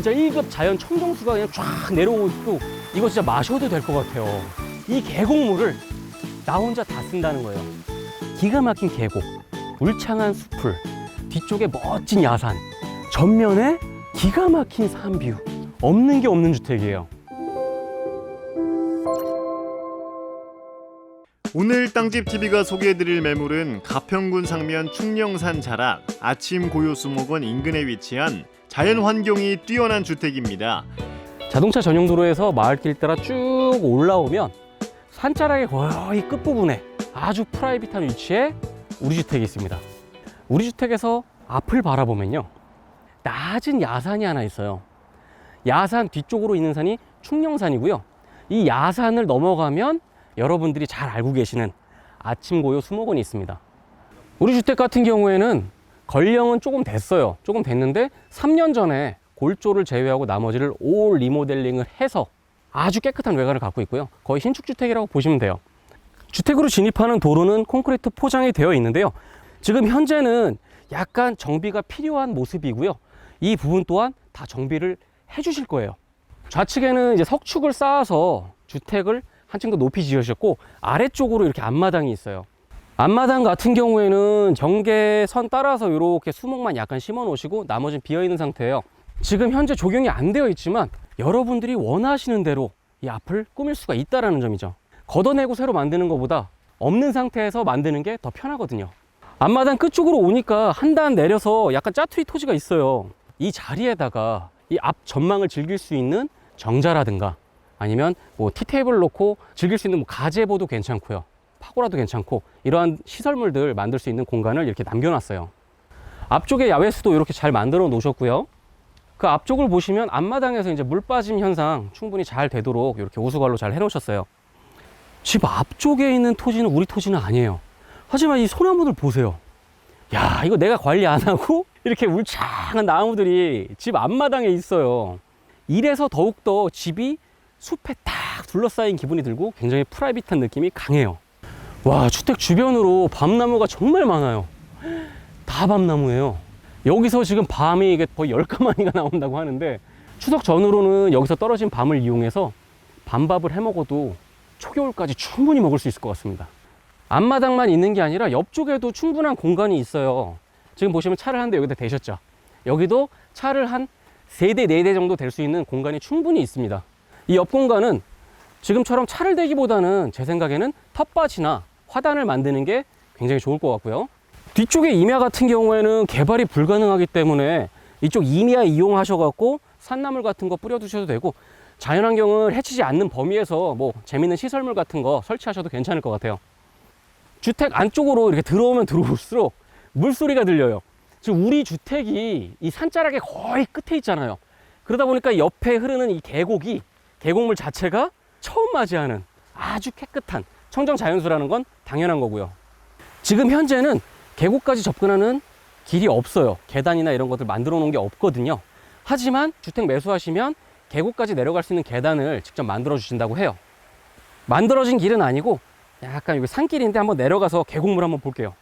진짜 1급 자연 청정수가 그냥 쫙 내려오고 있고 이거 진짜 마셔도 될 것 같아요. 이 계곡물을 나 혼자 다 쓴다는 거예요. 기가 막힌 계곡, 울창한 숲을, 뒤쪽에 멋진 야산, 전면에 기가 막힌 산뷰. 없는 게 없는 주택이에요. 오늘 땅집 TV가 소개해드릴 매물은 가평군 상면 충령산 자락 아침 고요수목원 인근에 위치한 자연 환경이 뛰어난 주택입니다. 자동차 전용 도로에서 마을길 따라 쭉 올라오면 산자락의 거의 끝부분에 아주 프라이빗한 위치에 우리 주택이 있습니다. 우리 주택에서 앞을 바라보면요. 낮은 야산이 하나 있어요. 야산 뒤쪽으로 있는 산이 충령산이고요. 이 야산을 넘어가면 여러분들이 잘 알고 계시는 아침고요 수목원이 있습니다. 우리 주택 같은 경우에는 건령은 조금 됐어요. 조금 됐는데 3년 전에 골조를 제외하고 나머지를 올 리모델링을 해서 아주 깨끗한 외관을 갖고 있고요. 거의 신축 주택이라고 보시면 돼요. 주택으로 진입하는 도로는 콘크리트 포장이 되어 있는데요. 지금 현재는 약간 정비가 필요한 모습이고요. 이 부분 또한 다 정비를 해 주실 거예요. 좌측에는 이제 석축을 쌓아서 주택을 한층 더 높이 지으셨고 아래쪽으로 이렇게 앞마당이 있어요. 앞마당 같은 경우에는 경계선 따라서 이렇게 수목만 약간 심어 놓으시고 나머지는 비어 있는 상태예요. 지금 현재 적용이 안 되어 있지만 여러분들이 원하시는 대로 이 앞을 꾸밀 수가 있다라는 점이죠. 걷어내고 새로 만드는 것보다 없는 상태에서 만드는 게 더 편하거든요. 앞마당 끝쪽으로 오니까 한 단 내려서 약간 짜투리 토지가 있어요. 이 자리에다가 이 앞 전망을 즐길 수 있는 정자라든가 아니면 뭐 티테이블 놓고 즐길 수 있는 뭐 가제보도 괜찮고요. 파고라도 괜찮고 이러한 시설물들 만들 수 있는 공간을 이렇게 남겨놨어요. 앞쪽에 야외 수도 이렇게 잘 만들어 놓으셨고요. 그 앞쪽을 보시면 앞마당에서 이제 물 빠짐 현상 충분히 잘 되도록 이렇게 오수관로 잘 해놓으셨어요. 집 앞쪽에 있는 토지는 우리 토지는 아니에요. 하지만 이 소나무들 보세요. 야, 이거 내가 관리 안 하고 이렇게 울창한 나무들이 집 앞마당에 있어요. 이래서 더욱더 집이 숲에 딱 둘러싸인 기분이 들고 굉장히 프라이빗한 느낌이 강해요. 와, 주택 주변으로 밤나무가 정말 많아요. 다 밤나무예요. 여기서 지금 밤이 이게 거의 10가마니가 나온다고 하는데 추석 전후로는 여기서 떨어진 밤을 이용해서 밤밥을 해 먹어도 초겨울까지 충분히 먹을 수 있을 것 같습니다. 앞마당만 있는 게 아니라 옆쪽에도 충분한 공간이 있어요. 지금 보시면 차를 한 대 여기다 대셨죠. 여기도 차를 한세 대, 네대 정도 될 수 있는 공간이 충분히 있습니다. 이 옆 공간은 지금처럼 차를 대기보다는 제 생각에는 텃밭이나 화단을 만드는 게 굉장히 좋을 것 같고요. 뒤쪽에 임야 같은 경우에는 개발이 불가능하기 때문에 이쪽 임야 이용하셔갖고 산나물 같은 거 뿌려두셔도 되고 자연환경을 해치지 않는 범위에서 뭐 재밌는 시설물 같은 거 설치하셔도 괜찮을 것 같아요. 주택 안쪽으로 이렇게 들어오면 들어올수록 물소리가 들려요. 지금 우리 주택이 이 산자락의 거의 끝에 있잖아요. 그러다 보니까 옆에 흐르는 이 계곡이 계곡물 자체가 처음 맞이하는 아주 깨끗한 청정 자연수라는 건 당연한 거고요. 지금 현재는 계곡까지 접근하는 길이 없어요. 계단이나 이런 것들 만들어 놓은 게 없거든요. 하지만 주택 매수하시면 계곡까지 내려갈 수 있는 계단을 직접 만들어 주신다고 해요. 만들어진 길은 아니고 약간 여기 산길인데 한번 내려가서 계곡물 한번 볼게요.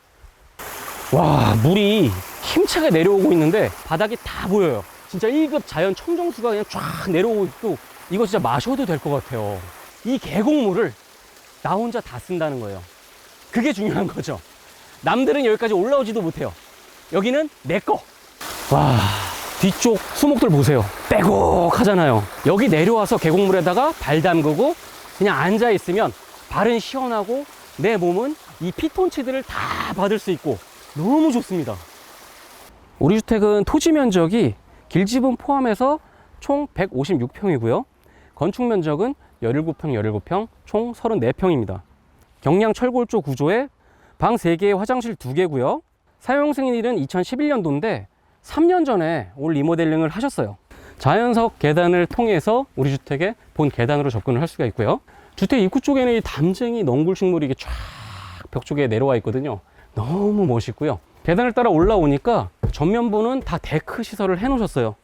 와, 물이 힘차게 내려오고 있는데 바닥이 다 보여요. 진짜 1급 자연 청정수가 그냥 쫙 내려오고 있고 이거 진짜 마셔도 될 것 같아요. 이 계곡물을 나 혼자 다 쓴다는 거예요. 그게 중요한 거죠. 남들은 여기까지 올라오지도 못해요. 여기는 내 거. 와, 뒤쪽 수목들 보세요. 빼곡 하잖아요. 여기 내려와서 계곡물에다가 발 담그고 그냥 앉아 있으면 발은 시원하고 내 몸은 이 피톤치드를 다 받을 수 있고 너무 좋습니다. 우리 주택은 토지 면적이 길집은 포함해서 총 156평이고요. 건축 면적은 17평, 17평, 총 34평입니다. 경량 철골조 구조에 방 3개, 화장실 2개고요. 사용 승인일은 2011년도인데 3년 전에 올 리모델링을 하셨어요. 자연석 계단을 통해서 우리 주택의 본 계단으로 접근을 할 수가 있고요. 주택 입구 쪽에는 이 담쟁이 넝굴식물이 쫙 벽 쪽에 내려와 있거든요. 너무 멋있고요. 계단을 따라 올라오니까 전면부는 다 데크 시설을 해 놓으셨어요.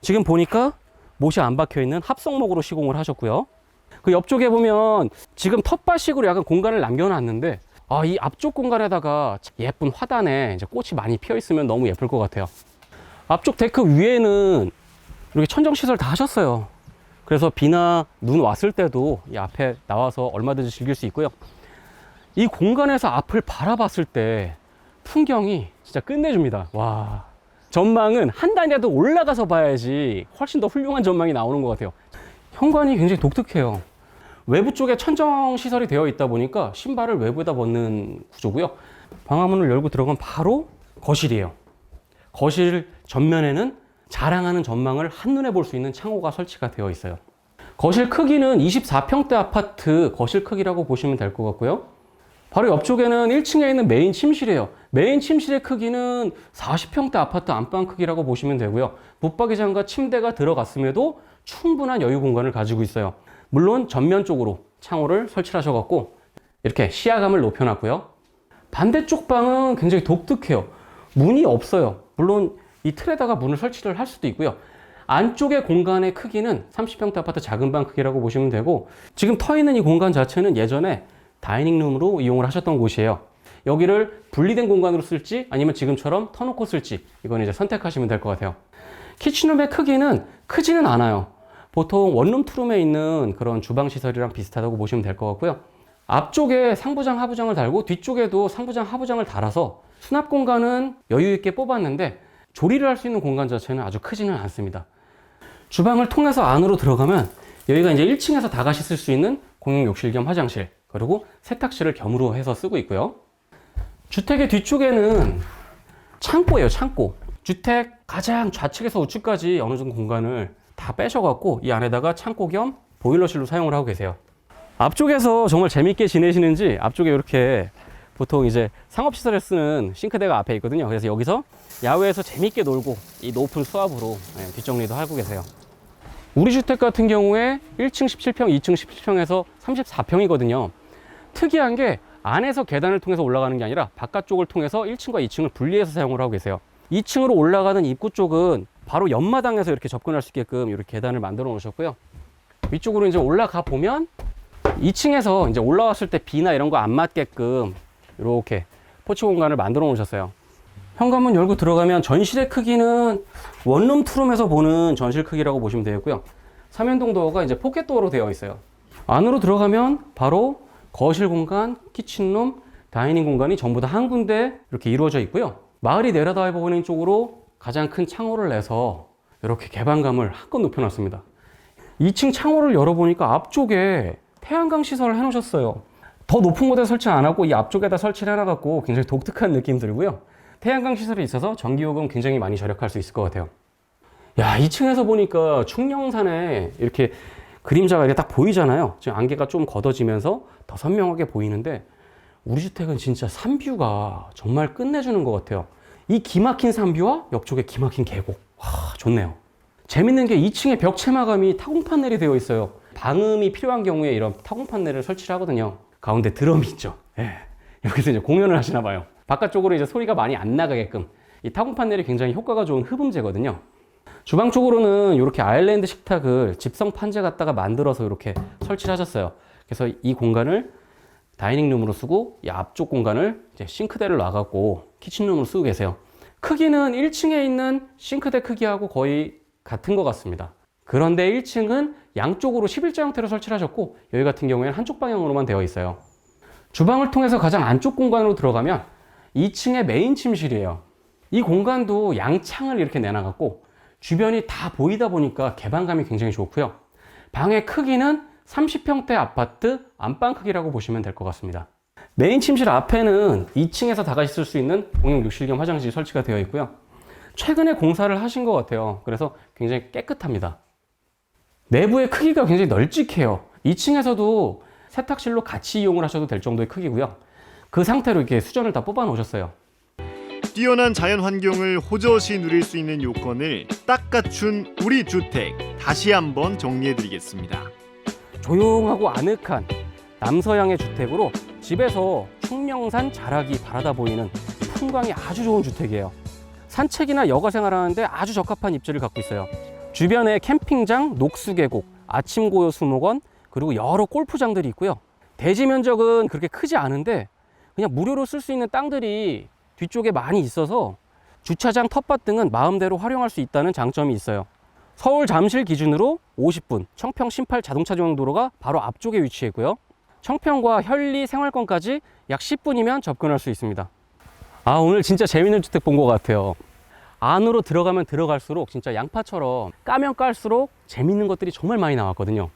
지금 보니까 못이 안 박혀 있는 합성목으로 시공을 하셨고요. 그 옆쪽에 보면 지금 텃밭식으로 약간 공간을 남겨놨는데 아, 이 앞쪽 공간에다가 예쁜 화단에 이제 꽃이 많이 피어 있으면 너무 예쁠 것 같아요. 앞쪽 데크 위에는 이렇게 천정 시설 다 하셨어요. 그래서 비나 눈 왔을 때도 이 앞에 나와서 얼마든지 즐길 수 있고요. 이 공간에서 앞을 바라봤을 때 풍경이 진짜 끝내줍니다. 와. 전망은 한 단이라도 올라가서 봐야지 훨씬 더 훌륭한 전망이 나오는 것 같아요. 현관이 굉장히 독특해요. 외부 쪽에 천정 시설이 되어 있다 보니까 신발을 외부에다 벗는 구조고요. 방화문을 열고 들어가면 바로 거실이에요. 거실 전면에는 자랑하는 전망을 한눈에 볼 수 있는 창호가 설치가 되어 있어요. 거실 크기는 24평대 아파트 거실 크기라고 보시면 될 것 같고요. 바로 옆쪽에는 1층에 있는 메인 침실이에요. 메인 침실의 크기는 40평대 아파트 안방 크기라고 보시면 되고요. 붙박이장과 침대가 들어갔음에도 충분한 여유 공간을 가지고 있어요. 물론 전면 쪽으로 창호를 설치하셔갖고 이렇게 시야감을 높여놨고요. 반대쪽 방은 굉장히 독특해요. 문이 없어요. 물론 이 틀에다가 문을 설치를 할 수도 있고요. 안쪽의 공간의 크기는 30평대 아파트 작은 방 크기라고 보시면 되고 지금 터 있는 이 공간 자체는 예전에 다이닝룸으로 이용을 하셨던 곳이에요. 여기를 분리된 공간으로 쓸지 아니면 지금처럼 터놓고 쓸지 이건 이제 선택하시면 될 것 같아요. 키친룸의 크기는 크지는 않아요. 보통 원룸 투룸에 있는 그런 주방 시설이랑 비슷하다고 보시면 될 것 같고요. 앞쪽에 상부장, 하부장을 달고 뒤쪽에도 상부장, 하부장을 달아서 수납 공간은 여유 있게 뽑았는데 조리를 할 수 있는 공간 자체는 아주 크지는 않습니다. 주방을 통해서 안으로 들어가면 여기가 이제 1층에서 다 같이 쓸 수 있는 공용 욕실 겸 화장실 그리고 세탁실을 겸으로 해서 쓰고 있고요. 주택의 뒤쪽에는 창고예요, 창고. 주택 가장 좌측에서 우측까지 어느 정도 공간을 다 빼셔갖고 이 안에다가 창고 겸 보일러실로 사용을 하고 계세요. 앞쪽에서 정말 재밌게 지내시는지 앞쪽에 이렇게 보통 이제 상업시설에 쓰는 싱크대가 앞에 있거든요. 그래서 여기서 야외에서 재밌게 놀고 이 높은 수압으로 네, 뒷정리도 하고 계세요. 우리 주택 같은 경우에 1층 17평, 2층 17평에서 34평이거든요. 특이한 게 안에서 계단을 통해서 올라가는 게 아니라 바깥쪽을 통해서 1층과 2층을 분리해서 사용을 하고 계세요. 2층으로 올라가는 입구 쪽은 바로 옆마당에서 이렇게 접근할 수 있게끔 이렇게 계단을 만들어 놓으셨고요. 위쪽으로 이제 올라가 보면 2층에서 이제 올라왔을 때 비나 이런 거 안 맞게끔 이렇게 포치 공간을 만들어 놓으셨어요. 현관문 열고 들어가면 전실의 크기는 원룸 투룸에서 보는 전실 크기라고 보시면 되겠고요. 삼연동 도어가 이제 포켓 도어로 되어 있어요. 안으로 들어가면 바로 거실 공간, 키친룸, 다이닝 공간이 전부 다 한 군데 이렇게 이루어져 있고요. 마을이 내려다 보는 쪽으로 가장 큰 창호를 내서 이렇게 개방감을 한껏 높여놨습니다. 2층 창호를 열어보니까 앞쪽에 태양광 시설을 해놓으셨어요. 더 높은 곳에 설치 안 하고 이 앞쪽에다 설치를 해놔갖고 굉장히 독특한 느낌 들고요. 태양광 시설이 있어서 전기요금 굉장히 많이 절약할 수 있을 것 같아요. 야, 2층에서 보니까 충령산에 이렇게 그림자가 이렇게 딱 보이잖아요. 지금 안개가 좀 걷어지면서 더 선명하게 보이는데 우리 주택은 진짜 산뷰가 정말 끝내주는 것 같아요. 이 기막힌 산뷰와 옆쪽에 기막힌 계곡. 와, 좋네요. 재밌는 게 2층에 벽 체 마감이 타공 판넬이 되어 있어요. 방음이 필요한 경우에 이런 타공 판넬을 설치를 하거든요. 가운데 드럼이 있죠. 예. 여기서 이제 공연을 하시나 봐요. 바깥쪽으로 이제 소리가 많이 안 나가게끔 이 타공 판넬이 굉장히 효과가 좋은 흡음재거든요. 주방 쪽으로는 이렇게 아일랜드 식탁을 집성 판재 갖다가 만들어서 이렇게 설치를 하셨어요. 그래서 이 공간을 다이닝룸으로 쓰고 이 앞쪽 공간을 이제 싱크대를 놔갖고 키친룸으로 쓰고 계세요. 크기는 1층에 있는 싱크대 크기하고 거의 같은 것 같습니다. 그런데 1층은 양쪽으로 11자 형태로 설치를 하셨고 여기 같은 경우에는 한쪽 방향으로만 되어 있어요. 주방을 통해서 가장 안쪽 공간으로 들어가면 2층의 메인 침실이에요. 이 공간도 양창을 이렇게 내놔갖고 주변이 다 보이다 보니까 개방감이 굉장히 좋고요. 방의 크기는 30평대 아파트 안방 크기라고 보시면 될 것 같습니다. 메인 침실 앞에는 2층에서 다 같이 쓸 수 있는 공용 욕실 겸 화장실이 설치가 되어 있고요. 최근에 공사를 하신 것 같아요. 그래서 굉장히 깨끗합니다. 내부의 크기가 굉장히 널찍해요. 2층에서도 세탁실로 같이 이용을 하셔도 될 정도의 크기고요. 그 상태로 이렇게 수전을 다 뽑아 놓으셨어요. 뛰어난 자연 환경을 호젓이 누릴 수 있는 요건을 딱 갖춘 우리 주택 다시 한번 정리해 드리겠습니다. 조용하고 아늑한 남서양의 주택으로 집에서 충명산 자락이 바라다 보이는 풍광이 아주 좋은 주택이에요. 산책이나 여가 생활하는데 아주 적합한 입지를 갖고 있어요. 주변에 캠핑장, 녹수계곡, 아침고요 수목원, 그리고 여러 골프장들이 있고요. 대지 면적은 그렇게 크지 않은데 그냥 무료로 쓸 수 있는 땅들이 뒤쪽에 많이 있어서 주차장, 텃밭 등은 마음대로 활용할 수 있다는 장점이 있어요. 서울 잠실 기준으로 50분 청평 신팔 자동차 전용 도로가 바로 앞쪽에 위치해 있고요. 청평과 현리 생활권까지 약 10분이면 접근할 수 있습니다. 아 오늘 진짜 재밌는 주택 본 것 같아요. 안으로 들어가면 들어갈수록 진짜 양파처럼 까면 깔수록 재밌는 것들이 정말 많이 나왔거든요.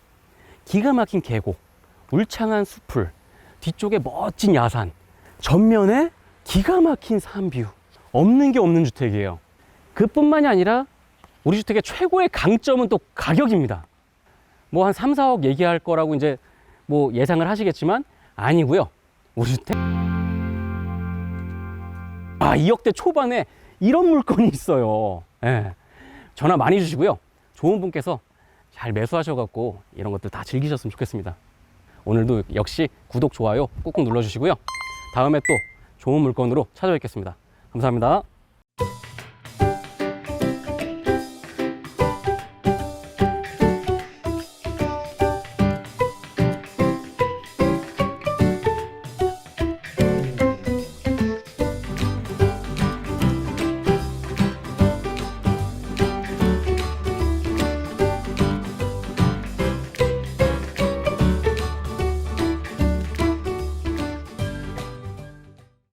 기가 막힌 계곡, 울창한 숲을, 뒤쪽에 멋진 야산, 전면에 기가 막힌 산뷰. 없는 게 없는 주택이에요. 그뿐만이 아니라 우리 주택의 최고의 강점은 또 가격입니다. 뭐 한 3, 4억 얘기할 거라고 이제 뭐 예상을 하시겠지만 아니고요. 우리 주택 아, 2억대 초반에 이런 물건이 있어요. 예. 전화 많이 주시고요. 좋은 분께서 잘 매수하셔 갖고 이런 것들 다 즐기셨으면 좋겠습니다. 오늘도 역시 구독, 좋아요 꾹꾹 눌러 주시고요. 다음에 또 좋은 물건으로 찾아뵙겠습니다. 감사합니다.